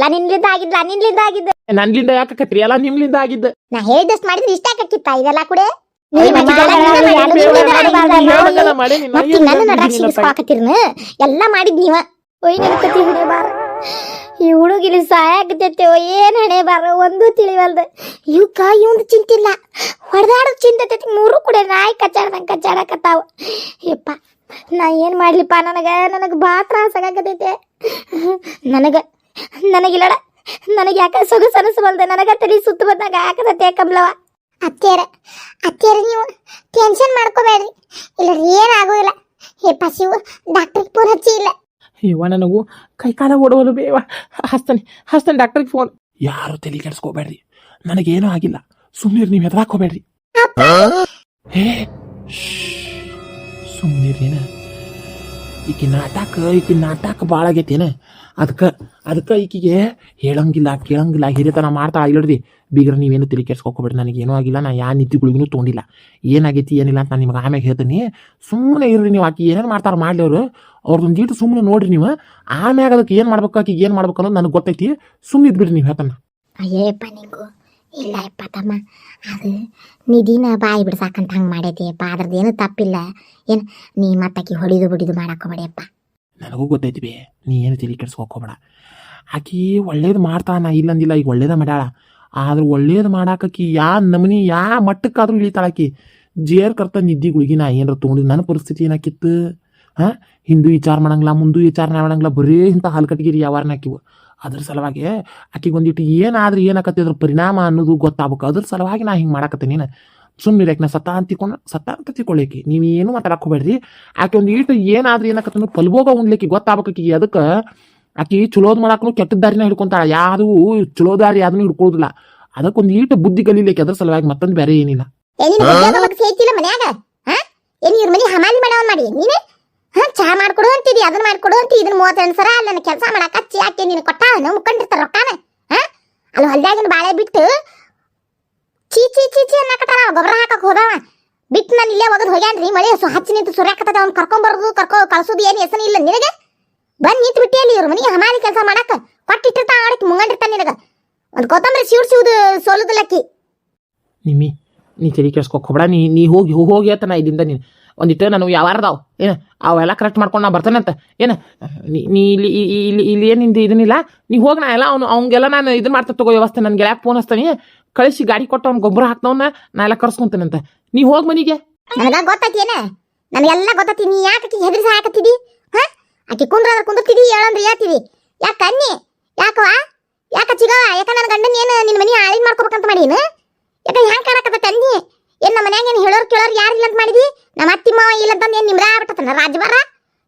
ಎಲ್ಲ ನಿನ್ಲಿಂದ ಆಗಿದ್ಲ ನಿನ್ಲಿಂದ ಆಗಿದ್ದು. ನನ್ಲಿಂದ ಯಾಕತ್ರಿ ಎಲ್ಲ ನಿಮ್ಲಿಂದ ಆಗಿದ್ದ. ನಾ ಹೇಳಿದಷ್ಟು ಮಾಡಿದ್ರೆ ಇಷ್ಟ ಆಕಕ್ಕಿತ್ತ ಇದೆಲ್ಲ ಕೂಡ? ಎಲ್ಲ ಮಾಡಿದ್ ನೀವ? ಒಯ್ ನನ್ ಕತಿ ಹಣೆ ಬಾರ ಈ ಹುಡುಗಿಲಿ ಸಾಯಾಕತೈತೆ ಏನ್ ಹಣೆ ಬಾರ ಒಂದು ತಿಳಿವಲ್ದ. ಇವಕ್ಕ ಇವಂದು ಚಿಂತಿಲ್ಲ. ಹೊಡೆದಾಡೋ ಚಿಂತೈತಿ ಮೂರು ಕೂಡ ನಾಯಿ ಕಚ್ಚಾಡ್ದಂಗ ಕಚ್ಚಾಡಕತ್ತಾವ. ಯಪ್ಪ ನಾ ಏನ್ ಮಾಡ್ಲಿಪ್ಪ? ನನಗ ನನಗ ಬಾ ತ್ರಾಸ ಆಗಾಕತೈತೆ ನನಗ ನನಗಿಲ್ಲಡ ನನಗೆ ಯಾಕೆ ಸೊಗಸು ಅನಿಸ್ಬಲ್ದೆ ನನಗೆ ತಲೆ ಸುತ್ತ ಬಂದಾಗ ಯಾಕದತ್ತೆ ಕಮಲವ ಅತ್ತೆಯರ ಅತ್ತೆಯರ ನೀವು ಟೆನ್ಷನ್ ಮಾಡ್ಕೋಬೇಡ್ರಿ. ಇಲ್ಲ ಏನಾಗೋದಿಲ್ಲ ಹೇ ಪಸಿವು ಡಾಕ್ಟ್ರಿಗೆ ಫೋನ್ ಹಚ್ಚಿ ಇಲ್ಲ. ಇವ ನನಗೂ ಕೈ ಕಾಲ ಓಡವಲು ಬೇವ. ಹಸ್ತಾನೆ ಹಸ್ತಾನೆ ಡಾಕ್ಟ್ರಿಗೆ ಫೋನ್ ಯಾರು ತಲೆ ಕೆಡ್ಸ್ಕೋಬೇಡ್ರಿ? ನನಗೇನೂ ಆಗಿಲ್ಲ. ಸುಮ್ಮನೆ ನೀವು ಹೆದರಾಕೋಬೇಡ್ರಿ ಹೇ ಸುಮ್ಮನಿರೇನ ಈಕಿ ನಾಟಕ ಈಕಿ ನಾಟಕ ಭಾಳ ಆಗೈತೇನ ಅದಕ್ಕೆ ಅದಕ್ಕೆ ಈಕಿಗೆ ಹೇಳಂಗಿಲ್ಲ, ಕೇಳಂಗಿಲ್ಲ ಹಿರಿಯತನ ಮಾಡ್ತಾ ಇಲ್ಲಡ್ರಿ ಬೀಗ್ರ, ನೀವೇನು ತಿಳಿ ಕೆಡ್ಸ್ಕೊಬೇಡ್ರಿ ನನಗೇನೂ ಆಗಿಲ್ಲ, ನಾ ಯಾ ನಿದ್ದಿಗಳಿಗೂ ತೊಗೊಂಡಿಲ್ಲ ಏನಾಗೈತಿ, ಏನಿಲ್ಲ ಅಂತ ನಾನು ನಿಮ್ಗೆ ಆಮ್ಯಾಗ ಹೇಳ್ತೀನಿ. ಸುಮ್ಮನೆ ಇರ್ರಿ ನೀವು, ಆಕಿ ಏನೇನು ಮಾಡ್ತಾರೆ ಮಾಡ್ಲಿ ಅವರು. ಅವ್ರದ್ದೊಂದು ಜೀಟು ಸುಮ್ಮನೆ ನೋಡ್ರಿ ನೀವು. ಆಮ್ಯಾಗ ಅದಕ್ಕೆ ಏನು ಮಾಡ್ಬೇಕು, ಆಕಿಗೆ ಏನು ಮಾಡ್ಬೇಕು ಅನ್ನೋದು ನನಗೆ ಗೊತ್ತೈತಿ. ಸುಮ್ಮನೆ ಇದ್ಬಿಡ್ರಿ ನೀವು, ಹೇಳ್ತಾನೆ ಇಲ್ಲ ಯಪ್ಪ ತಮ್ಮ, ಅದು ನಿಧಿನ ಬಾಯಿ ಬಿಡ್ಸಾಕಂತ ಹಂಗೆ ಮಾಡೈತಿಯಪ್ಪ ಏನು ತಪ್ಪಿಲ್ಲ. ಏನು, ನೀ ಮತ್ತಾಕಿ ಹೊಡಿದು ಬಿಡಿದು ಮಾಡಾಕೋಬೇಡಿಯಪ್ಪ ನನಗೂ ಗೊತ್ತೈತಿ ಬೇ, ನೀ ಏನು ತಲೆ ಕೆಡ್ಸ್ಕೊಬೇಡ ಆಕಿ ಒಳ್ಳೇದು ಮಾಡ್ತಾನ, ಇಲ್ಲಂದಿಲ್ಲ, ಈಗ ಒಳ್ಳೇದ ಮಾಡ್ಯಾಳ. ಆದ್ರೆ ಒಳ್ಳೇದು ಮಾಡಾಕಿ ಯಾ ನಮನಿ, ಯಾ ಮಟ್ಟಕ್ಕಾದ್ರೂ ಇಳಿತಾಳ ಆಕಿ. ಜೇರ್ ಕರ್ತ ನಿದ್ದಿ ನಾ ಏನಾರ ತೊಗೊಂಡಿದ್ದು ನನ್ನ ಪರಿಸ್ಥಿತಿ ಏನಾಕಿತ್ತು? ಹಾಂ? ಹಿಂದೂ ವಿಚಾರ ಮಾಡಂಗಿಲ್ಲ ಮುಂದೂ ವಿಚಾರ ಮಾಡಂಗಿಲ್ಲ ಬರೀ ಇಂಥ ಹಲ್ಕಟ್ಟಿಗಿರಿ ಯಾವಾರನ ಹಾಕಿವು ಅದ್ರ ಸಲುವಾಗಿ ಆಕಿಗೆ ಒಂದಿಟ್ಟು ಏನಾದ್ರೂ ಏನಾಕತ್ತಿ ಅದ್ರ ಪರಿಣಾಮ ಅನ್ನೋದು ಗೊತ್ತಾಗ್ಬೇಕು. ಅದ್ರ ಸಲುವಾಗಿ ನಾ ಹಿಂಗೆ ಮಾಡಾಕತ್ತೀನಿ ನೀನು. ಸುಮ್ಮನೆ ನಾ ಸತ್ತ ಅಂತಿಕೊಂಡು ಸತ ಅಂತ ತಿಳ್ಕೊಳ್ಳಿಕ್ಕೆ ನೀವು ಏನು ಮಾತಾಡಕ್ಕೆ ಹೋಗ್ಬೇಡ್ರಿ. ಆಕೆ ಒಂದು ಈಟು ಏನಾದ್ರೂ ಏನಾಕತ್ತ ಫಲ್ಭೋಗ ಉಣ್ಲಿಕ್ಕೆ ಗೊತ್ತಾಗಬೇಕು ಅದಕ್ಕೆ ಆಕಿ ಚಲೋದ್ ಮಾಡಾಕನು ಕೆಟ್ಟ ದಾರಿನ ಹಿಡ್ಕೊಂತಾಳ. ಯಾವುದು ಚಲೋ ದಾರಿ ಅದನ್ನು ಹಿಡ್ಕೊಳ್ಳೋದಿಲ್ಲ ಅದಕ್ಕೊಂದು ಈಟು ಬುದ್ಧಿ ಕಲೀಲಿಕ್ಕೆ ಅದ್ರ ಸಲುವಾಗಿ ಮತ್ತೊಂದು ಬೇರೆ ಏನಿಲ್ಲ. ಏನಿನ ಸೇರ್ತಿಲ್ಲ ಮನ್ಯಾಗ ಹಾ ಏನ್ ಇವ್ರ ಮನೆ ಹಮಾಲಿ ಮಾಡವನ್ ಮಾಡಿ ನೀನು ಹಾ ಚಾ ಮಾಡ್ಕೊಡು ಅಂತಿದಿ, ಅದನ್ನ ಮಾಡ್ಕೊಡು ಅಂತ, ಇದನ್ನ ಮೂವತ್ತೆರಡು ಸರ ಅಲ್ಲಿ ನನ್ನ ಕೆಲಸ ಮಾಡಾಕ ಹಚ್ಚಿ ಹಾಕಿ ನೀನು ಕೊಟ್ಟ, ನಾವು ಮುಕ್ಕೊಂಡಿರ್ತಾರ ರೊಕ್ಕನ, ಹಾ? ಅಲ್ಲಿ ಹೊಲ್ದಾಗಿನ ಬಾಳೆ ಬಿಟ್ಟು ಚೀ ಚೀ ಚೀ ಚೀ ಅನ್ನಕತ್ತಾರ ಗೊಬ್ಬರ ಹಾಕಕ್ ಹೋದವ ಬಿಟ್ಟು ನಾನು ಇಲ್ಲೇ ಒಗದ್ ಹೋಗ್ಯಾನ್ರಿ, ಮಳೆ ಸು ಹಚ್ಚಿ ನಿಂತು ಸುರ್ಯಾಕತ್ತದ ಅವ್ನು ಕರ್ಕೊಂಬರೋದು ಕರ್ಕೊ ಕಳ್ಸೋದು ಏನು ಹೆಸರು ಇಲ್ಲ ನಿನಗೆ? ಬಂದು ನಿಂತು ಬಿಟ್ಟೆ ಅಲ್ಲಿ ಇವ್ರ ಮನೆಗೆ ಹಮಾಲಿ ಕೆಲಸ ಮಾಡಾಕ. ಕೊಟ್ಟಿಟ್ಟಿರ್ತಾ ಆಡಕ್ಕೆ ಮುಂಗಂಡಿರ್ತಾನೆ ನಿನಗೆ. ಒಂದು ಕೊತ್ತಂಬರಿ ಸಿವ್ಡ್ ಸೋಲುದಲ್ಲಕ್ಕಿ ನಿಮ್ಮಿ, ನೀ ತಲೆ ಕೇಳಿಸ್ಕೊ ಹೋಗ್ಬೇಡ ನೀ ನೀ ಹೋಗಿ ಹೋಗಿ ಹೇಳ್ತಾನ ಇದರಿಂದ ನೀನು. ಒಂದಿಟ್ಟು ನನಗೆ ಯಾವಾರದಾವ್ ಏನು, ಅವೆಲ್ಲ ಕರೆಕ್ಟ್ ಮಾಡ್ಕೊಂಡು ನಾ ಬರ್ತಾನೆ ಅಂತ. ಏನು, ನೀ ಇಲ್ಲಿ ಇಲ್ಲಿ ಇಲ್ಲಿ ಏನು ನಿಂದು ಇದನ್ನಿಲ್ಲ? ನೀ ಹೋಗಿ ನಾ ಎಲ್ಲ ಅವನು, ಅವ್ನಿಗೆಲ್ಲ ನಾನು ಇದನ್ನ ಮಾಡ್ತಾ ತಗೋ ವ್ಯವಸ್ಥೆ. ನನಗೆ ಯಾಕೆ ಫೋನ್ ಹಚ್ತಾನೆ. ಕಳಿಸಿ ಗಾಡಿ ಕೊಟ್ಟು ಅವ್ನು ಗೊಬ್ಬರ ಹಾಕ್ತವನ್ನ ನಾ ಎಲ್ಲ ಕರ್ಸ್ಕೊಂತೇನಂತ ನೀ ಹೋಗಿ ಮನಿಗೆ. ನನಗ ಗೊತ್ತೈತಿ ಏನ? ನನಗೆಲ್ಲ ಗೊತ್ತೈತಿ, ನೀ ಯಾಕೆ ಆಕಿ ಹೆದರಿಸ ಹಾಕತ್ತಿದಿ? ಹಾ? ಆಕಿ ಕುಂದ್ರ ಕುಂದ್ರತಿದಿ ಹೇಳಂದ್ರೆ ಹೇಳ್ತೀವಿ ಯಾಕೆ ಅನ್ನಿ ಯಾಕವ ಯಾಕ ಚಿಗವ ಯಾಕ ನನ್ನ ಗಂಡನ ಏನು ನಿನ್ನ ಮನೆ ಆಳಿನ ಮಾಡ್ಕೋಬೇಕಂತ ಮಾಡೀನ? ಯಾಕ ಹ್ಯಾಂಗ ಕಾಣಕತ್ತ ಅನ್ನಿ ಏನ್ ನಮ್ಮ ಮನ್ಯಾಗ ಏನು ಹೇಳೋರು ಕೇಳೋರು ಯಾರು ಇಲ್ಲ ಅಂತ ಮಾಡಿದಿ? ನಮ್ಮ ಅತ್ತಿ ಮಾವ ಇಲ್ಲ ಅಂತ ಏನು ನಿಮ್ದ ಆಗ್ಬಿಟ್ಟತನ ರಾಜ್ಬಾರ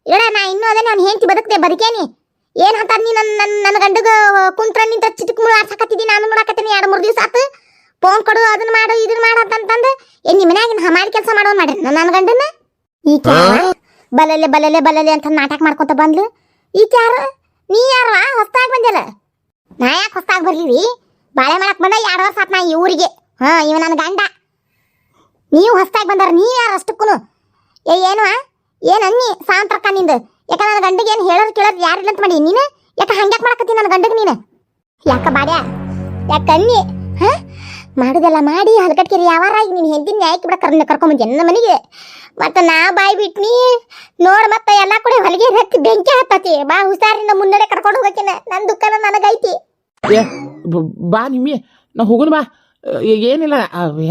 ಇಡ ನಾ ಇನ್ನೂ ಅದೇ ನಾನು ಹೆಂಡತಿ ಬದುಕ್ತೆ ಬದುಕೇನಿ. ಏನ್ ಅಂತ ನೀ ನನ್ನ ನನ್ನ ನನ್ನ ಗಂಡಗ ಕುಂತ್ರ ನಿಂತ ಚಿಟಕ್ ಮುಳು ಆಡ್ಸಕತ್ತಿದಿ ನಾನು ನೋಡಕತ್ತೀನಿ ಎರಡು ಮೂರು ದಿವಸ ಆತು. ಫೋನ್ ಕೊಡು ಅದನ್ನ ಮಾಡು ಇದನ್ನ ಮಾಡು ಅಂತಂತಂದು ಏನ್ ನಿಮ್ಮ ಮನ್ಯಾಗಿನ ಹಮಾರಿ ಕೆಲಸ ಮಾಡೋನ್ ಮಾಡಿ ನನ್ನ ಗಂಡನ? ಈ ಬಲಲೆ ಬಲಲೆ ಬಲಲೆ ಅಂತ ನಾಟಕ ಮಾಡ್ಕೊತ ಬಂದ್ಲು. ಈ ಯಾರು ನೀ ಯಾರು ಹೊಸ್ತಾಗಿ ಬಂದಿಲ್ಲ ನಾ ಯಾಕೆ ಹೊಸ್ತಾಗಿ ಬರ್ಲಿವಿ ಬಾಳೆ ಮಾಡಕ್ ಬಂದ ಎರಡು ವರ್ಷ ಆತ್ ನಾ ಈ ಊರಿಗೆ. ಹಾ ಇವ ನನ್ನ ಗಂಡ. ನೀವು ಹೊಸ್ತಾಗಿ ಬಂದಾರ ನೀ ಯಾರು ಅಷ್ಟಕ್ಕೂ ಏ, ಏನು ಏನು ಅನ್ನಿ ಸಾಂತ್ರಕ್ಕ ನಿಂದು? ಯಾಕ ನನ್ನ ಗಂಡಿಗೆ ಏನು ಹೇಳೋದು ಕೇಳೋದು ಯಾರಿಲ್ಲ ಅಂತ ಮಾಡಿ? ನೀನು? ಯಾಕ ಹಂಗ್ಯಾಕ್ ಮಾಡಕತ್ತೀನಿ ನನ್ನ ಗಂಡಗೆ ನೀನು? ಯಾಕ ಬಾಡ್ಯ? ಯಾಕ ಅನ್ನಿ? ಹಾಂ? ಮಾಡುದೆಲ್ಲ ಮಾಡಿ ಹಲಕಟ್ಕಿರಿ ಯಾವಾರ ಈಗ ನೀನು ಹೆಂಡತಿನ ನ್ಯಾಯಕ್ಕೆ ಬಿಡ ಕರ್ನ ಕರ್ಕೊಂಬಂದು ನನ್ನ ಮನೆಗೆ. ಮತ್ತು ನಾ ಬಾಯಿ ಬಿಟ್ನಿ ನೋಡು ಮತ್ತೆ ಎಲ್ಲ ಕೂಡ ಹೊಲಿಗೆ ಹತ್ತಿ ಬೆಂಕಿ ಹತ್ತತಿ. ಬಾ ಹುಷಾರಿಂದ ಮುನ್ನಡೆ ಕರ್ಕೊಂಡು ಹೋಗಕಿನ. ನನ್ನ ದುಃಖನ ನನಗೈತಿ. ಬ- ನಿಮ್ಮಿ. ನಾ ಹೋಗೋಣ ಬಾ. ಏನಿಲ್ಲ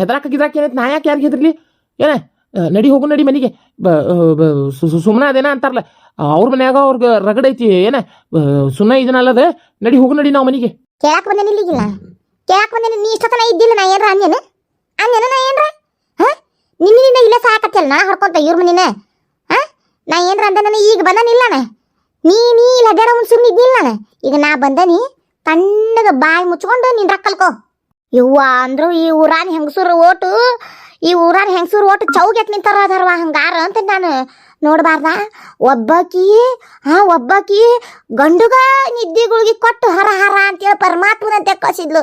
ಹೆದರಾಕ ಗಿದ್ರಾಕ ಏನೈತೆ, ನಾ ಯಾಕೆ ಯಾರಿಗೆ ಹೆದರ್ಲಿ? ಏನ ನಡಿ ಹೋಗು, ನಡಿ ಮನೆಗೆ. ಬ ಸುಮ್ಮನೆ ಅದೇನ ಅಂತಾರಲ್ಲ, ಅವ್ರ ಮನ್ಯಾಗ ಅವ್ರಿಗೆ ರಗಡೈತಿ ಏನ ಸುಮ್ಮನೆ ಇದನ್ನಲ್ಲದ ನಡಿ ಹೋಗು, ನಡಿ ನಾವು ಮನೆಗೆ. ಕೇಳಾಕ್ ಬಂದೇನಿ ಇಲ್ಲಿಗಿಲ್ಲ? ಕೇಳಾಕ ಬಂದೇನಿ, ನೀ ಇಷ್ಟತನ ಇದ್ದಿಲ್ಲ, ನಾ ಏನ್ರ ಅಂಜನ ಅಂಜನ ನಾ ಏನ್ರ? ಹ? ನಿನ್ನಿಂದ ಇಲ್ಲ ಸಾಕತ್ತಲ್ಲ ನಾ ಹೊಡ್ಕೊಂತ ಇವ್ರ ಮನಿನ? ಹ? ನಾ ಏನ್ರ ಅಂದ ನಾನು ಈಗ ಬಂದನಿಲ್ಲ ನಾ ನೀ ನೀ ಇಲ್ಲ ಅದೇರ ಒಂದು ಸುಮ್ಮನೆ ಇದ್ದಿಲ್ಲ ನಾನು? ಈಗ ನಾ ಬಂದನಿ, ತಣ್ಣಗ ಬಾಯಿ ಮುಚ್ಕೊಂಡು ನಿನ್ ರಕ್ಕಲ್ಕೋ ಯವ್ವ ಅಂದ್ರು ಈ ಊರಾನ್ ಹೆಂಗಸೂರು ಓಟು, ಈ ಊರಾನ್ ಹೆಂಗಸೂರು ಓಟು ಚೌಗೆತ್ ನಿಂತಾರ ಅದಾರವ ಹಂಗಾರ ಅಂತ ನಾನು ನೋಡಬಾರ್ದ. ಒಬ್ಬಕಿ, ಹಾ ಒಬ್ಬಾಕಿ ಗಂಡುಗ ನಿದ್ದಿಗುಳಿಗೆ ಕೊಟ್ಟು ಹರ ಹರ ಅಂತೇಳಿ ಪರಮಾತ್ಮನಂತೆ ಕಳಿಸಿದ್ಲು.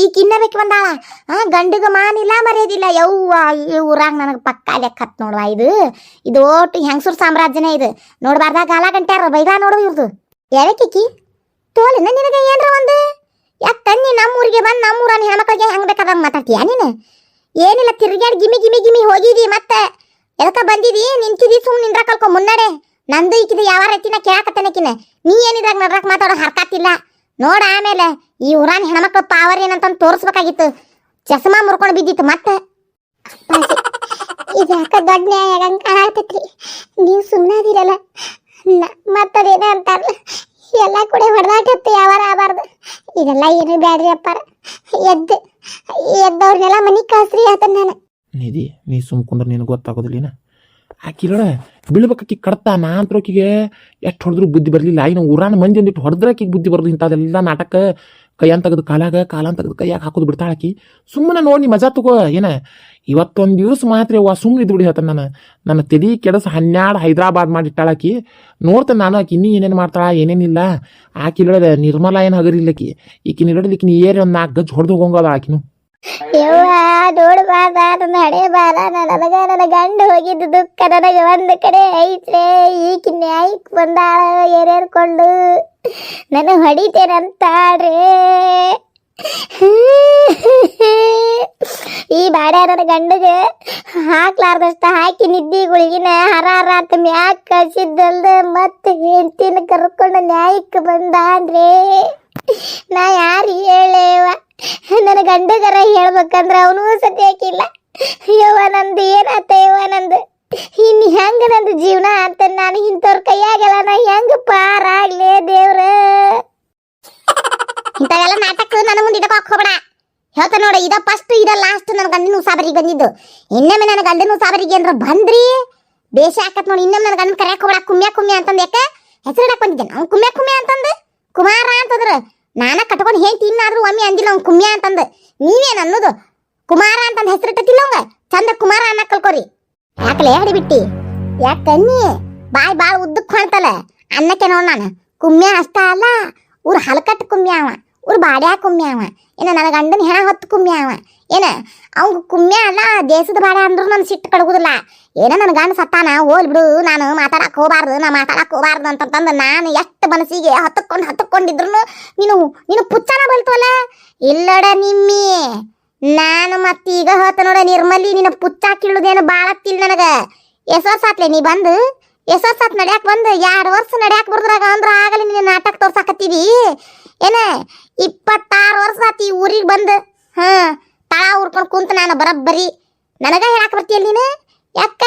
ಈ ಕಿನ್ನಬೇಕು ಬಂದಾಳ. ಹಾ ಗಂಡುಗ ಮಾನಿಲ್ಲ, ಮರ್ಯಾದಿಲ್ಲ. ಯವ್ವ, ಈ ಊರಾಗ ನನಗೆ ಪಕ್ಕ ಲೆಕ್ಕತ್ ನೋಡುವ ಇದು. ಇದು ಓಟು ಹೆಂಗಸೂರ್ ಸಾಮ್ರಾಜ್ಯನೇ ಇದು. ನೋಡಬಾರ್ದ ಗಾಲ ಗಂಟ್ಯಾರ ಬೈದ ನೋಡು ಇವ್ರದು. ಯಾವಕ್ಕಿಕ್ಕಿ ತೋಲಿನ ನಿನಗೆ ಏನ್ರ ಒಂದು? ಯಾಕೆ ತನ್ನಿ ನಮ್ಮೂರಿಗೆ ಬಂದು ನಮ್ಮೂರನ್ನ ಹೆಣ್ಮಕ್ಳಿಗೆ ಹೆಂಗ್ ಬೇಕಾದಂಗ ಮಾತಾಡ್ತೀಯ ನೀನು? ಏನಿಲ್ಲ, ತಿರ್ಗ್ಯಾಡ್ ಗಿಮಿ ಗಿಮಿ ಗಿಮಿ ಹೋಗಿದಿ ಮತ್ತೆ ಎದಕ್ಕ ಬಂದಿದಿ? ನಿಂತಿದಿ ಸುಮ್ ನಿಂದ್ರ ಕಲ್ಕೊ ಮುನ್ನಡೆ. ನಂದು ಈಕಿದ ಯಾವ ರೀತಿನ ಕೇಳಕತ್ತನಕಿನ ನೀ ಏನಿದ್ರಾಗ ನಡ್ರಕ್ ಮಾತಾಡೋ ಹರ್ಕಾತಿಲ್ಲ ನೋಡ ಆಮೇಲೆ ಈ ಊರಾನ್ ಹೆಣ್ಮಕ್ಳು ಪಾವರ್ ಏನಂತ ತೋರಿಸ್ಬೇಕಾಗಿತ್ತು. ಚಸ್ಮಾ ಮುರ್ಕೊಂಡು ಬಿದ್ದಿತ್ತು ಮತ್ತೆ. ಇದು ಯಾಕ ದೊಡ್ಡ ನ್ಯಾಯ ನೀವು ಸುಮ್ಮನಾದಿರಲ್ಲ ಅದಿರಲ್ಲ ಅಂತಾರಲ್ಲ ಎಲ್ಲ ಕೂಡ ಹೊಡೆದಾಟತ್ತು ಯಾವಾರ ಆಗಬಾರ್ದು ಇದೆಲ್ಲ ಏನು ಬ್ಯಾಡ್ರಿ ಅಪ್ಪ ಎದ್ದು, ಎದ್ದವ್ರನ್ನೆಲ್ಲ ಮನಿ ಕಾಸ್ರಿ ಆತ ನಾನು. ನಿಧಿ, ನೀ ಸುಮ್ ಕುಂದ್ರೆ ನಿನಗೆ ಗೊತ್ತಾಗೋದಿಲ್ಲ ಆಕಿರೋಣ ಬೀಳ್ಬೇಕಾಕಿ ಕಡ್ತಾ ಅಂತರೋಕಿಗೆ ಎಷ್ಟು ಹೊಡೆದ್ರು ಬುದ್ಧಿ ಬರಲಿಲ್ಲ. ಇನ್ನು ಊರಾನ ಮಂದಿ ಒಂದಿಟ್ಟು ಹೊಡೆದ್ರೆ ಆಕಿಗೆ ಬುದ್ಧಿ ಬರೋದು ಇಂಥದ್ದೆಲ್ಲ ನಾಟಕ. ಕೈಯನ್ ತೆಗೆದು ಕಾಲಾಗ, ಕಾಲನ್ ತೆಗೆದು ಕೈಯಾಗ ಹಾಕೋದು ಬಿಡ್ತಾಳಾಕಿ ಸುಮ್ಮನೆ ನೋಡಿ ನೀ ಮಜಾ ತಗೋ, ಏನ? ಇವತ್ತೊಂದು ದಿವಸ ಮಾತ್ರ ಅವ್ವ ಸುಮ್ಮನೆ ಇದ್ದು ಬಿಡಿ ನಾನು. ನನ್ನ ತೆದಿ ಕೆಡಸ ಹನ್ನೆರಡು ಹೈದ್ರಾಬಾದ್ ಮಾಡಿಟ್ಟಾಳಕಿ ನೋಡ್ತಾನೆ ನಾನು ಆಕಿ ಇನ್ನೂ ಏನೇನು ಮಾಡ್ತಾಳ, ಏನೇನಿಲ್ಲ. ಆಕಿ ಇಲ್ಲದ ನಿರ್ಮಲ ಏನು ಹಗರಿಲ್ಲಕಿ ಈಕಿ ನೀ ಈಕಿನ ಏರಿ ಒಂದು ನಾಲ್ಕು ಗಜ್ ಹೊಡೆದು ಹೋಗೋದ ಆಕಿನು. ನೋಡ್ಬಾರ್ದ ನನಗ, ನನ್ನ ಗಂಡ ಹೋಗಿದ್ದು ದುಃಖ ನನಗೆ ಒಂದ್ ಕಡೆ ಐತ್ರೆ ಈಕಿ ನ್ಯಾಯಕ್ಕೆ ಬಂದಾಳ ಏರೇರ್ಕೊಂಡು ನನ್ನ ಹೊಡಿತೇನಂತಾಡ್ರೆ? ಈ ಬಾಡ್ಯ ನನ್ನ ಗಂಡಗೆ. ಹಾಕ್ಲಾರ್ದಷ್ಟ ಹಾಕಿ ನಿದ್ದಿ ಗುಳಿಗಿನ ಹರ ಹರ ಅಂತ ಮ್ಯಾಕ್ ಕಳ್ಸಿದ್ದಲ್ದ ಮತ್ತೆ ಹೆಂಡ್ತಿನ ಕರ್ಕೊಂಡು ನ್ಯಾಯಕ್ಕೆ ಬಂದಾನ್ರಿ ನಾ ಯಾರು ಹೇಳೇವ ನನ್ನ ಗಂಡಗರ ಹೇಳ್ಬೇಕಂದ್ರ ಅವನು ಹಾಕಿಲ್ಲ ಯವ್ವ ನಂದು ಏನಾತ ಯವ್ವ ನಂದು? ಇನ್ ಹೆಂಗ ನಂದು ಜೀವನ ಅಂತ ನಾನು ಇಂಥವ್ರ ಕೈಯಾಗೆಲ್ಲ ನಾ ಹೆಂಗ ಪಾರಾಗ್ಲೇ ದೇವ್ರ? ಇಂಥವೆಲ್ಲ ನಾಟಕ ನನ್ನ ಮುಂದೆ ಇಡಕ್ ಹೋಗ್ಬೇಡ. ಹೇಳ್ತ ನೋಡ, ಇದ ಫಸ್ಟ್ ಇದ ಲಾಸ್ಟ್ ನನ್ನ ಗಂಡನ ಉಸಾಬರಿಗೆ ಬಂದಿದ್ದು. ಇನ್ನೊಮ್ಮೆ ನನ್ನ ಗಂಡನ ಉಸಾಬರಿಗೆ ಅಂದ್ರೆ ಬಂದ್ರಿ? ಬೇಷ ಹಾಕತ್ ನೋಡಿ, ಇನ್ನೊಮ್ಮೆ ನನ್ನ ಗಂಡನ ಕರೆಯಕ್ ಹೋಗ್ಬೇಡ, ಕುಮ್ಯ ಕುಮ್ಯ ಅಂತಂದ ಹೆಸರು ಇಡಕ್ ಬಂದಿದ್ದೇನೆ ಅವ್ನು ಕುಮ್ಯ ಕುಮ್ಯ ಅಂತಂದು? ಕುಮಾರ ಅಂತಂದ್ರೆ? ನಾನ ಕಟ್ಕೊಂಡು ಹೇಳ್ತಿ ಇನ್ನಾದ್ರೂ ಒಮ್ಮೆ ಅಂದಿಲ್ಲ ಅವ್ನು ಕುಮ್ಯ ಅಂತಂದು. ನೀವೇನ್ ಅನ್ನೋದು? ಕುಮಾರ ಅಂತಂದ್ ಹೆಸರಿಟ್ಟಿಲ್ಲ ಅವಂಗ? ಚಂದ ಕುಮಾರ ಅನ್ನ ಕಲ್ಕೋರಿ. ಯಾಕಲೆ ಹಡಿ ಬಿಟ್ಟಿ? ಯಾಕನ್ನಿ ಬಾಯ್ ಬಾಳ ಉದ್ದಕ್ ಕಾಣ್ತಲ್ಲ ಅನ್ನಕ್ಕೆ ನೋಡ್ ನಾನು. ಕುಮ್ಯ ಅಷ್ಟ ಅಲ್ಲ. ಊರ್ ಹಲಕಟ್ ಕುಮ್ಯ ಅವ. ಊರ್ ಬಾಡ್ಯಾ ಕುಮ್ಯ ಅವ. ಏನ ನನ್ನ ಗಂಡನ ಹೆಣ ಹೊತ್ತು ಕುಮ್ಯ ಅವ. ಏನ ಅವಂಗ ಕುಮ್ಯ ಅಲ್ಲ, ದೇಶದ ಬಾಡ ಅಂದ್ರು ನನ್ ಸಿಟ್ಟು ಕಡಗುದಿಲ್ಲ. ಏನ ನನ್ನ ಗಂಡ ಸತ್ತಾನ, ಹೋಲ್ ಬಿಡು, ನಾನು ಮಾತಾಡಕ್ ಹೋಗ್ಬಾರ್ದು, ನಾ ಮಾತಾಡಕ್ ಹೋಗ್ಬಾರ್ದು ಅಂತಂದು ನಾನು ಎಷ್ಟು ಮನಸ್ಸಿಗೆ ಹತ್ತಕ್ಕೊಂಡು ಹತ್ತಕೊಂಡಿದ್ರು ನೀನು ನೀನು ಪುಚ್ಚನ ಬಲ್ತವಲ್ಲ ಇಲ್ಲಡ ನಿಮ್ಮಿ. ನಾನು ಮತ್ತೆ ಈಗ ಹೇಳ್ತ ನೋಡ, ನಿರ್ಮಲಿ, ನಿನ್ನ ಪುಚ್ಚ ಕೀಳುದೇನು ನನಗೆ. ನನಗ ಎಸೋಸಾತ್ಲೆ ನೀ ಬಂದು ಎಸೋಸಾತ್ ನಡ್ಯಾಕ್ ಬಂದು ಎರಡು ವರ್ಷ ನಡ್ಯಾಕ್ ಬರ್ದ್ರಾಗ ಅಂದ್ರ ಆಗಲಿ ನಿನ್ನ ನಾಟಕ ತೋರ್ಸಾಕತ್ತೀವಿ. ಏನ, ಇಪ್ಪತ್ತಾರು ವರ್ಷ ಆತಿ ಈ ಊರಿಗೆ ಬಂದು, ಹಾ, ತಳ ಉರ್ಕೊಂಡು ಕುಂತ ನಾನು ಬರಬ್ಬರಿ. ನನಗ ಹೇಳಕ್ ಬರ್ತೀಯಲ್ಲ ನೀನು? ಯಾಕ?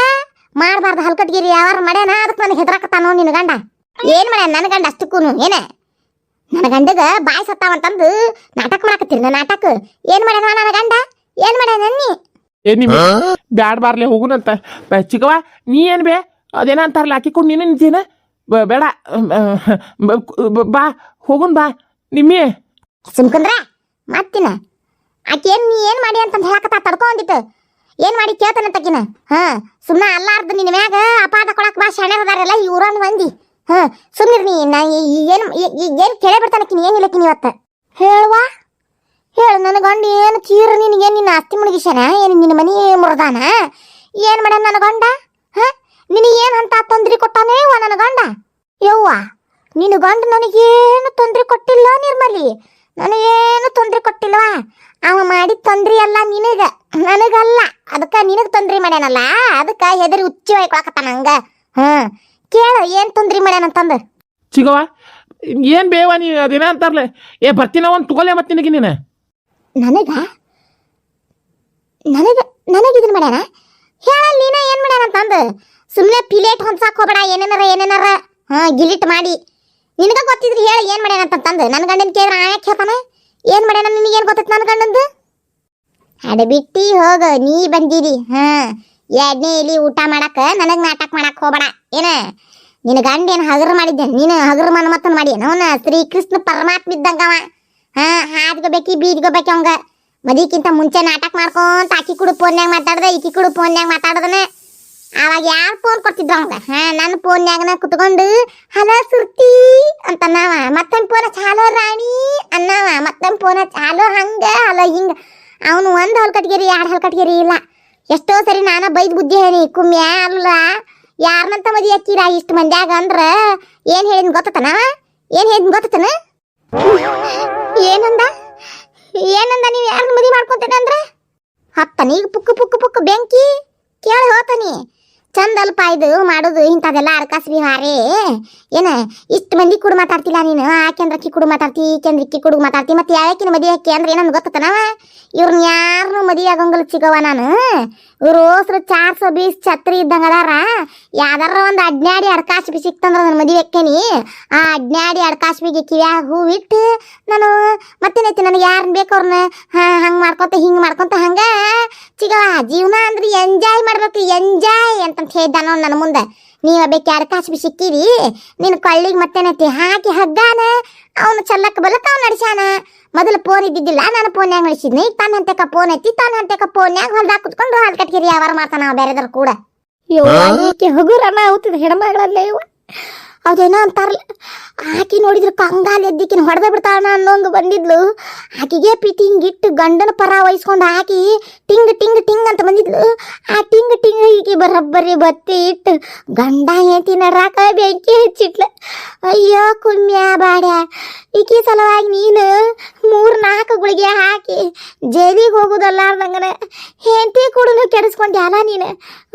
ಮಾಡಬಾರ್ದು ಹಲ್ಕಟ್ಗಿರಿ ಯಾರು ಮಾಡ್ಯಾನ? ಅದಕ್ಕೆ ನನಗೆ ಹೆದರಾಕತ್ತಾನೋ ನಿನ್ನ ಗಂಡ? ಏನು ಮಾಡ್ಯಾನ ನನ್ನ ಗಂಡ ಅಷ್ಟಕ್ಕೂ ಏನ? ನನ್ನ ಗಂಡಗ ಬಾಯಿ ಸತ್ತಾವಂತಂದು ನಾಟಕ ಮಾಡಾಕತ್ತೀರಿ ನಾ ನಾಟಕ. ಏನ್ ಮಾಡ್ಯಾನ ನನ್ನ ಗಂಡ? ಏನ್ ಮಾಡ್ಯಾನ ನೀ? ಏ ನಿಮ್ ಬ್ಯಾಡ್ ಬಾರ್ಲೆ ಹೋಗುನಂತ. ಬ- ಚಿಕ್ಕವ್ವ ನೀ ಏನ್ ಬೇ? ಅದೇನ ಅಂತಾರಲ್ಲ ಹಾಕಿಕೊಂಡು ನೀನು ನಿಂತೀನ? ಬ- ಬೇಡ. ಬ- ಹೋಗುನ್ ಬಾ. ನಿಮ್ಮಿ. ಸುಮ್ಕಂದ್ರ? ಮತ್ತಿನ? ಆಕೆ ಏನ್ ನೀ ಏನ್ ಮಾಡಿ ಅಂತ ಹೇಳಕತ್ತ ತಡ್ಕೊಂಡಿತ್ತು ಏನ್ ಮಾಡಿ ಕೇಳ್ತಾನ ತಕಿನ ಹಾ ಸುಮ್ಮನೆ ಅಲ್ಲಾರ್ದು ನಿನ್ನ ಮ್ಯಾಗ ಅಪಾದ ಕೊಡಕ್ ಬಾ ಶಾಣ್ಯರದಾರಲ್ಲ ಈ ಊರನ್ ಮಂದಿ. ಹಾ ಸುಮ್ಮನಿರ್ ನೀ. ನಾ ಏನು ಏನು ಕೇಳೇ ಬಿಡ್ತಾನಕಿನ ಏನಿಲ್ಲ ಕಿನಿ ಇವತ್ತ? ಹೇಳುವಾ? ಹೇಳು ನನ್ನ ಗಂಡ ಏನು ಚೀರ ನಿನಗೆ ನಿನ್ನ ಆಸ್ತಿ ಮುಳುಗಿಸ್ಯಾನ? ಏನು ನಿನ್ನ ಮನೆ ಮುರ್ದಾನ? ಏನು ಮಾಡ್ಯಾನ ನನ್ನ ಗಂಡ? ಹ? ನಿನಗೆ ಏನು ಅಂತ ತೊಂದ್ರೆ ಕೊಟ್ಟಾನೇ ವಾ ನನ್ನ ಗಂಡ? ಯವ್ವ ನಿನ್ನ ಗಂಡ ನನಗೇನು ತೊಂದ್ರೆ ಕೊಟ್ಟಿಲ್ಲ ನಿರ್ಮಲಿ. ನನಗೇನು ತೊಂದ್ರೆ ಕೊಟ್ಟಿಲ್ವಾ ಅವ ಮಾಡಿದ ತೊಂದ್ರೆ ಅಲ್ಲ ನಿನಗ ನನಗಲ್ಲ. ಅದಕ್ಕೆ ನಿನಗೆ ತೊಂದ್ರೆ ಮಾಡ್ಯಾನಲ್ಲ. ಅದಕ್ಕೆ ಹೆದರಿ ಹುಚ್ಚಿ ಹೊಯ್ಕೊಳಕತ್ತಾನ ಹಂಗ. ಹ್ಮ್ ಕೇಳ ಏನ್ ತೊಂದ್ರೆ ಅಂತಂದು? ಚಿಗವ್ವ ಏನ್ ಬೇವ ನೀ ಅದೇನ ಅಂತಾರಲ್ಲ ಏ ಬರ್ತೀನ ಒಂದು ತಗೋಲೆ ಮತ್ತೆ ನಿನಗೆ ನೀನು. ನನಗ? ನನಗ ನನಗ ಇದನ್ ಮಾಡ್ಯಾನ? ಹೇಳ ನೀನ ಏನ್ ಮಾಡ್ಯಾನ ಅಂತಂದ? ಸುಮ್ನೆ ಪಿಲೇಟ್ ಹೊಂದ್ಸಾಕ್ ಹೋಗ್ಬೇಡ ಏನೇನಾರ ಏನೇನಾರ ಹಾ ಗಿಲಿಟ್ ಮಾಡಿ. ನಿನಗ ಗೊತ್ತಿದ್ರಿ ಹೇಳ ಏನ್ ಮಾಡ್ಯಾನ ಅಂತಂದ ನನ್ನ ಗಂಡನ ಕೇಳಿದ್ರ ಆಯಕ್ ಹೇಳ್ತಾನ ಏನ್ ಮಾಡ್ಯಾನ ನಿನಗೆ ಏನು ಗೊತ್ತೈತ್ ನನ್ನ ಗಂಡಂದು? ಬಿಟ್ಟಿ ಹೋಗ ನೀ ಬಂದಿರಿ ಹಾ. ಎರಡನೇ ಇಲ್ಲಿ ಊಟ ಮಾಡಕ, ನನಗೆ ನಾಟಕ ಮಾಡಕ್ ಹೋಗಬೇಡ. ಏನ? ನಿನ್ನ ಗಂಡ ಏನು ಹಗರು ಮಾಡಿದ್ದೆ ನೀನು ಹಗರು ಮನ ಮತ್ತನ್ ಮಾಡಿ. ಅವನ ಶ್ರೀಕೃಷ್ಣ ಪರಮಾತ್ಮ ಇದ್ದಂಗವ ಹಾ ಹಾದ್ಕೋಬೇಕಿ ಬೀದ್ಕೋಬೇಕು ಅವಂಗ. ಮದಿಕ್ಕಿಂತ ಮುಂಚೆ ನಾಟಕ ಮಾಡ್ಕೊಂತ ಆಕಿ ಕುಡು ಫೋನ್ಯಾಗ ಮಾತಾಡ್ದ, ಈಕಿ ಕುಡು ಫೋನ್ಯಾಗ ಮಾತಾಡದನ. ಅವಾಗ ಯಾರು ಫೋನ್ ಕೊಡ್ತಿದ್ರು ಅವಂಗ? ಹಾ ನನ್ನ ಫೋನ್ಯಾಗನ ಕುತ್ಕೊಂಡು, ಹಲೋ ಸುರ್ತಿ ಅಂತ ನಾವ ಮತ್ತೊಂದು ಫೋನ್, ಚಾಲೋ ರಾಣಿ ಅನ್ನವ. ಮತ್ತೊಂದು ಫೋನ್, ಚಾಲೋ ಹಂಗ, ಹಲೋ ಹಿಂಗ ಅವನು ಒಂದು ಹಲ್ಕಟ್ಗೇರಿ, ಎರಡು ಹಲ್ಕಟ್ಗೇರಿ ಇಲ್ಲ. ಎಷ್ಟೋ ಸರಿ ನಾನ ಬೈದ್ ಬುದ್ಧಿ ಹೇಳಿ, ಕುಮ್ಯಾ, ಅಲ್ಲ. ಯಾರನ್ನಂತ ಮದಿ ಹಾಕಿರ ಇಷ್ಟು ಮಂದ್ಯಾಗ ಅಂದ್ರ ಏನ್ ಹೇಳಿದ್ ಗೊತ್ತತನ? ಏನ್ ಹೇಳಿದ್ ಗೊತ್ತತನ? ಏನಂದ? ಏನಂದ ನೀವು ಯಾರು ಮದುವೆ ಮಾಡ್ಕೊತೇನೆ ಅಂದ್ರ? ಹತ್ತನ ಈಗ ಪುಕ್ಕು ಪುಕ್ಕು ಪುಕ್ಕು ಬೆಂಕಿ ಕೇಳಿ ಹೋತನಿ. ಚಂದ ಅಲ್ಪ ಇದು ಮಾಡೋದು ಇಂಥದೆಲ್ಲ ಅರ್ಕಾಸ್ ಬಿಹಾರೇ ಏನ, ಇಷ್ಟು ಮಂದಿ ಕೂಡ ಮಾತಾಡ್ತಿಲ್ಲ ನೀನು? ಆಕೆಂದ್ರ ಅಕ್ಕಿ ಕೂಡ ಮಾತಾಡ್ತಿ ಈಕೆಂದ್ರೆ ಇಕ್ಕಿ ಕೂಡ ಮಾತಾಡ್ತಿ ಮತ್ತೆ ಯಾಕಿನ್ ಮದಿ ಆಕಿ ಅಂದ್ರೆ ಏನಂದ್ ಗೊತ್ತತನವ ಇವ್ರನ್ನ ಯಾರನ್ನೂ ಮದಿ ಆಗಂಗಲ್ ಸಿಗವ ನಾನು. ಇವ್ರು ಓಸ್ರು ಚಾರ್ ಬೀಸ್, ಛತ್ರಿ ಇದ್ದಂಗ ಅದಾರ. ಯಾವ್ದಾರ ಒಂದು ಅಡ್ನಾಡಿ ಅಡ್ಕಾಶ್ ಬಿ ಸಿಕ್ತಂದ್ರ ನನ್ನ ಮದಿ ಅಕ್ಕೇನಿ ಆ ಅಡ್ನಾಡಿ ಅಡ್ಕಾಶ್ ಬಿಗೆ ಕಿವ್ಯಾಗ ಹೂ ಇಟ್ಟು ನಾನು ಮತ್ತೇನೈತಿ, ನನಗೆ ಯಾರನ್ನ ಬೇಕು ಅವ್ರನ್ನ ಹಾ, ಹಂಗೆ ಮಾಡ್ಕೊತ, ಹಿಂಗೆ ಮಾಡ್ಕೊತ ಹಂಗ ಚಿಗವ ಜೀವನ ಅಂದ್ರೆ ಎಂಜಾಯ್ ಮಾಡ್ಬೇಕು, ಎಂಜಾಯ್ ಅಂತಂತ ಹೇಳ್ದ ನೋಡ್ ನನ್ನ ಮುಂದೆ. ನೀವ ಬೇಕು ಯಾರ ಕಾಸು ಸಿಕ್ಕಿರಿ ನಿನ್ನ ಕಳ್ಳಿಗೆ ಮತ್ತೇನತಿ ಹಾಕಿ ಹಗ್ಗಾನ ಅವನು ಚಲ್ಲಕ್ಕ ಬಲಕ್ಕ ಅವ್ನು ನಡೆಸ್ಯಾನ. ಮೊದಲು ಫೋನ್ ಇದ್ದಿದ್ದಿಲ್ಲ ನಾನು ಫೋನ್ಯಾಗ ನಡೆಸಿದ್ನಿ. ಈಗ ತನ್ನ ಹಂತಕ ಫೋನ್ ಐತಿ ತನ್ನ ಹಂತಕ ಫೋನ್ಯಾಗ ಹೊಲ್ದಾಗ ಕುತ್ಕೊಂಡು ಹಾಲು ಕಟ್ಕಿರಿ ಯಾವಾರ ನಾವು ಬೇರೆದ್ರ ಕೂಡ. ಯವ್ವ ಹಗುರನ ಆಗುತ್ತಿದೆ ಹೆಣ್ಮಗಳಲ್ಲೇ ಇವ. ಅದೇನೋ ಅಂತಾರಲ್ಲ. ಆಕಿ ನೋಡಿದ್ರು ಕಂಗಾಲ್ ಎದ್ದಿಕಿನ ಹೊಡೆದ ಬಿಡ್ತಾಳ ಅನ್ನೋಂಗ ಬಂದಿದ್ಲು. ಆಕಿಗೆ ಪಿಟಿಂಗ್ ಇಟ್ಟು ಗಂಡನ ಪರ ವಹಿಸ್ಕೊಂಡು ಆಕಿ ಟಿಂಗ್ ಟಿಂಗ್ ಟಿಂಗ್ ಅಂತ ಬಂದಿದ್ಲು. ಆ ಟಿಂಗ್ ಟಿಂಗ್ ಈಕಿ ಬರಬ್ಬರಿ ಬತ್ತಿ ಇಟ್ಟು ಗಂಡ ಹೆಂಡತಿ ನಡ್ರಾಕ ಬೆಂಕಿ ಹಚ್ಚಿಟ್ಲ. ಅಯ್ಯೋ ಕುಮ್ಯ ಬಾಡ್ಯ. ಈಕಿ ಸಲುವಾಗಿ ನೀನು ಮೂರು ನಾಲ್ಕು ಗುಳಿಗೆ ಹಾಕಿ ಜೈಲಿಗೆ ಹೋಗುದಲ್ಲಾರ್ದಂಗನ ಹೆಂಡತಿ ಕೂಡನು ಕೆಡಿಸ್ಕೊಂಡ್ಯಾಲ ನೀನು.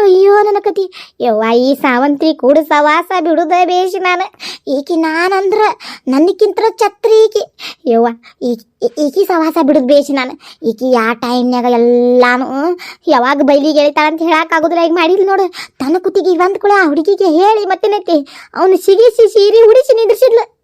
ಅಯ್ಯೋ ನನ್ನ ಕತಿ, ಯವ್ವ, ಈ ಸಾವಂತ್ರಿ ಕೂಡ ಸವಾಸ ಬಿಡುದ ಬೇಷ್. ನಾನು. ಈಕಿ ನಾನಂದ್ರ ನನಗಿಂತ ಛತ್ರಿ ಈಕಿ. ಯವ್ವ ಈಕಿ ಈಕಿ ಸವಾಸ ಬಿಡುದ್ ಬೇಷ್ ನಾನು. ಈಕಿ ಯಾ ಟೈಮ್ನ್ಯಾಗ ಎಲ್ಲಾನು ಯಾವಾಗ ಬೈಲಿಗೆ ಎಳಿತಾಳ ಅಂತ ಹೇಳಕ್ ಆಗುದಿಲ್ಲ ಈಗ ಮಾಡಿದ್ಲು ನೋಡು, ತನ್ನ ಕುತ್ತಿಗೆ ಇವಂತ ಕೂಡ ಆ ಹುಡುಗಿಗೆ ಹೇಳಿ ಮತ್ತೇನೈತಿ. ಅವನು ಸಿಗಿಸಿ ಸೀರಿ ಹುಡಿಸಿ ನಿಂದ್ರಿಸಿದ್ಲು.